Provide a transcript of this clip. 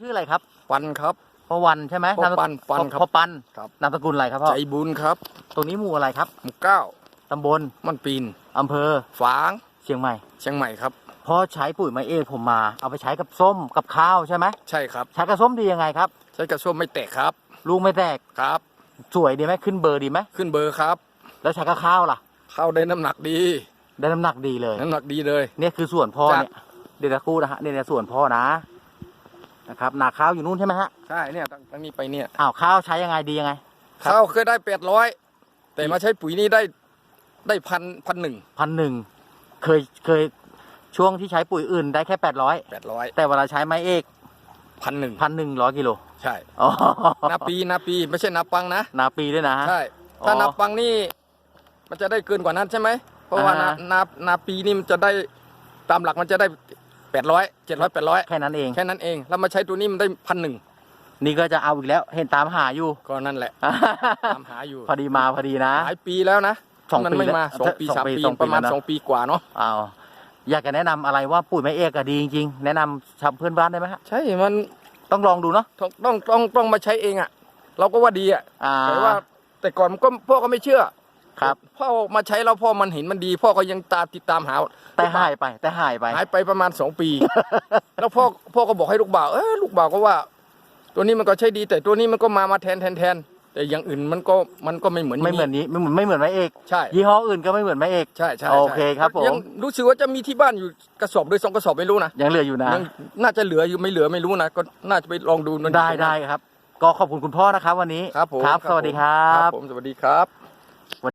ชื่ออะไรครับปันครับพ่อวันใช่ไหมพ่อปันามสกุลปันครับพ่อปันครับนามสกุลอะไรครับพ่อใจบุญครับ ตรงนี้หมู่อะไรครับหมู่เก้าตำบลมันปีนอำเภอฝางเชียงใหม่ เชียงใหม่ครับพ่อใช้ปุ๋ยไมเอกผมมา เอาไปใช้กับส้มกับข้าวใช่ไหมใช่ครับ ใช้กับส้มดียังไงครับ ใช้กระส้มไม่แตกครับ ลูกไม่แตกครับ สวยดีไหมขึ้นเบอร์ดีไหมขึ้นเบอร์ครับ แล้วใช้กับข้าวล่ะเข้าได้น้ำหนักดี ได้น้ำหนักดีเลย น้ำหนักดีเลย เนี่ยคือส่วนพ่อจ้ะเนี่ยเดี๋ยวจะคู่นะฮะเนี่ยเนี่ยส่วนพ่อนะ นะครับนาข้าวอยู่นู่นใช่ไหมฮะใช่เนี่ยตั้งนี้ไปเนี่ยอ้าวข้าวใช้ยังไงดียังไงครับข้าวเคยได้แปดร้อยแต่มาใช้ปุ๋ยนี่ได้ได้พันพันหนึ่งพันหนึ่งเคยเคยช่วงที่ใช้ปุ๋ยอื่นได้แค่แปดร้อยแปดร้อยแต่เวลาใช้ไม้เอกพันหนึ่งพันหนึ่งร้อยกิโลใช่อ๋อนาปีนาปีไม่ใช่นาปังนะนาปีด้วยนะฮะใช่ถ้าอ๋อนาปังนี่มันจะได้เกินกว่านั้นใช่ไหมเพราะว่าอ่านาฮะนานาปีนี่มันจะได้ตามหลักมันจะได้ แปดร้อยเจ็ดร้อยแปดร้อยแค่นั้นเอง แค่นั้นเองแล้วมาใช้ตัวนี้มันได้พันหนึ่งนี่ก็จะเอาอีกแล้วเห็นตามหาอยู่ ก็นั่นแหละตามหาอยู่พอดีมาพอดีนะหลายปีแล้วนะสองมันปีไม่มาแล้วสองปีสองสามปีปีสองปีประมาณแล้วนะสองปีกว่าเนาะเอาอยากจะแนะนำอะไรว่าปุ๋ยไม้เอกอะดีจริงๆแนะนำชาวเพื่อนบ้านได้ไหมฮะใช่มันต้องลองดูเนาะต้องต้องต้องต้องมาใช้เองอะ เราก็ว่าดีอะอ่าแต่ว่าแต่ก่อนมันก็พ่อก็ไม่เชื่อ ครับ พ่อมาใช้แล้วพ่อมันเห็นมันดี พ่อก็ยังตามติดตามหาแต่หายไป แต่หายไป หายไปประมาณสองปี แล้วพ่อพ่อก็บอกให้ลูกบ่าวเออลูกบ่าวก็ว่า ตัวนี้มันก็ใช่ดี แต่ตัวนี้มันก็มามาแทนแทนแทนแต่อย่างอื่นมันก็มันก็ไม่เหมือนไม่เหมือนนี้ไม่เหมือนไม่เหมือนไม้เอกใช่ยี่ห้ออื่นก็ไม่เหมือนไม้เอกใช่ใช่โอเคครับผมยังรู้สึกว่าจะมีที่บ้านอยู่กระสอบด้วยสองกระสอบไม่รู้นะยังเหลืออยู่นะยังน่าจะเหลืออยู่ไม่เหลือไม่รู้นะก็น่าจะไปลองดูมันได้ได้ครับ ก็ขอบคุณคุณพ่อนะครับวันนี้ครับผมครับ สวัสดีครัครับบผมสวัสดีครับ